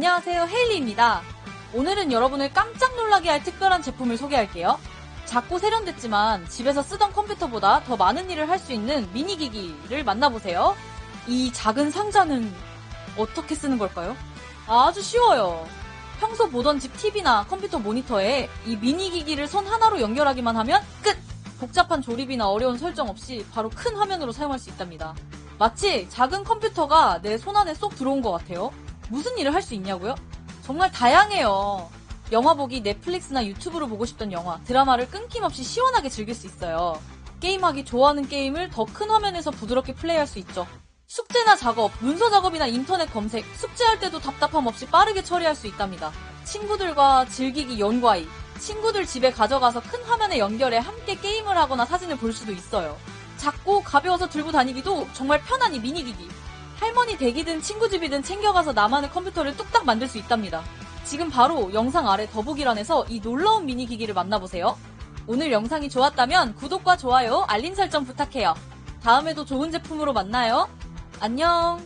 안녕하세요. 헤일리입니다. 오늘은 여러분을 깜짝 놀라게 할 특별한 제품을 소개할게요. 작고 세련됐지만 집에서 쓰던 컴퓨터보다 더 많은 일을 할 수 있는 미니기기를 만나보세요. 이 작은 상자는 어떻게 쓰는 걸까요? 아주 쉬워요. 평소 보던 집 TV나 컴퓨터 모니터에 이 미니기기를 손 하나로 연결하기만 하면 끝! 복잡한 조립이나 어려운 설정 없이 바로 큰 화면으로 사용할 수 있답니다. 마치 작은 컴퓨터가 내 손 안에 쏙 들어온 것 같아요. 무슨 일을 할 수 있냐고요? 정말 다양해요. 영화 보기 넷플릭스나 유튜브로 보고 싶던 영화, 드라마를 끊김없이 시원하게 즐길 수 있어요. 게임하기 좋아하는 게임을 더 큰 화면에서 부드럽게 플레이할 수 있죠. 숙제나 작업, 문서 작업이나 인터넷 검색, 숙제할 때도 답답함 없이 빠르게 처리할 수 있답니다. 친구들과 즐기기 연과이, 친구들 집에 가져가서 큰 화면에 연결해 함께 게임을 하거나 사진을 볼 수도 있어요. 작고 가벼워서 들고 다니기도 정말 편한 이 미니기기. 할머니 댁이든 친구 집이든 챙겨가서 나만의 컴퓨터를 뚝딱 만들 수 있답니다. 지금 바로 영상 아래 더보기란에서 이 놀라운 미니 기기를 만나보세요. 오늘 영상이 좋았다면 구독과 좋아요, 알림 설정 부탁해요. 다음에도 좋은 제품으로 만나요. 안녕.